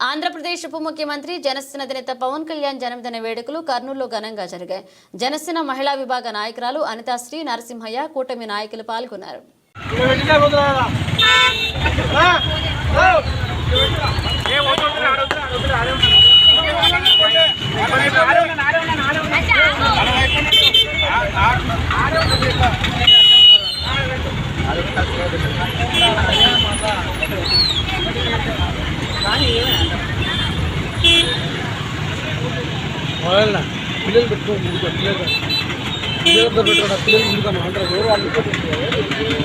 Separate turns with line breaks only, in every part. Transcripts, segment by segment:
ఆంధ్రప్రదేశ్ ఉప ముఖ్యమంత్రి జనసేన అధినేత పవన్ కళ్యాణ్ జన్మదిన వేడుకలు కర్నూలులో ఘనంగా జరిగాయి. జనసేన మహిళా విభాగ నాయకురాలు అనితాశ్రీ నరసింహయ్య కూటమి నాయకులు పాల్గొన్నారు.
వాళ్ళ పిల్లలు పెట్టుకోండి ముందుగా పిల్లలు పిల్లలతో పెట్టుకోండి పిల్లలు ముందుగా మాట్లాడరు ఎవరు వాళ్ళు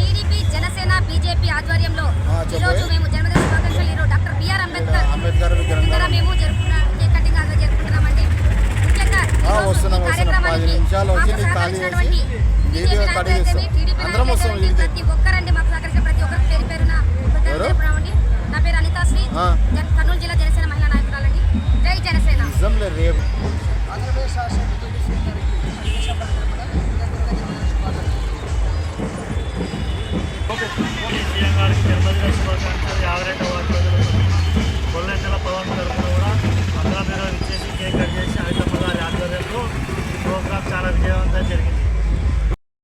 టీడీపీ జనసేన బీజేపీ ఆధ్వర్యంలో ఈ రోజు మేము జన్మదిన శుభాకాంక్షలు ఈరోజు డాక్టర్ బిఆర్ అంబేద్కర్
అంబేద్కర్ విగ్రహం
మేము జరుపుకున్నాం కేక్ కటింగ్గా జరుపుకుంటున్నామండి ముఖ్యంగా
ఆ,
ఈరోజు
వస్తున్నాం,
ఈ
వస్తున్నాం.
కార్యక్రమానికి
పది నిమిషాలు వచ్చి
మాకు
నీకు ఖాళీ చేసి
సహకరించినటువంటి
వీడియో
BJP
కట్ చేస్తాం.
నాయకులైతేమి, TDP
అందరం వస్తాం
నాయకులైతేమి,
వీడికి.
ప్రతి ఒక్కరండి మాకు సహకరించిన ప్రతి ఒక్కరి పేరు పేరున? తెలుపుతున్నామండి. నా పేరు అనితాశ్రీ కర్నూలు జిల్లా జనసేన మహిళా నాయకురాలండి జై జనసేన
రేపు
ఆంధ్రప్రదేశ్ రాష్ట్ర సీఎం గారికి జన్మదిన శుభాకాంక్షలు
యాభై రెండవ వార్డు పవన్ తరఫున కూడా అందరం మీద ఇచ్చేసి కేక్ కట్ చేసి ఐటమ్మ ఆధ్వర్యంలో ప్రోగ్రామ్ చాలా విజయవంతంగా జరిగింది.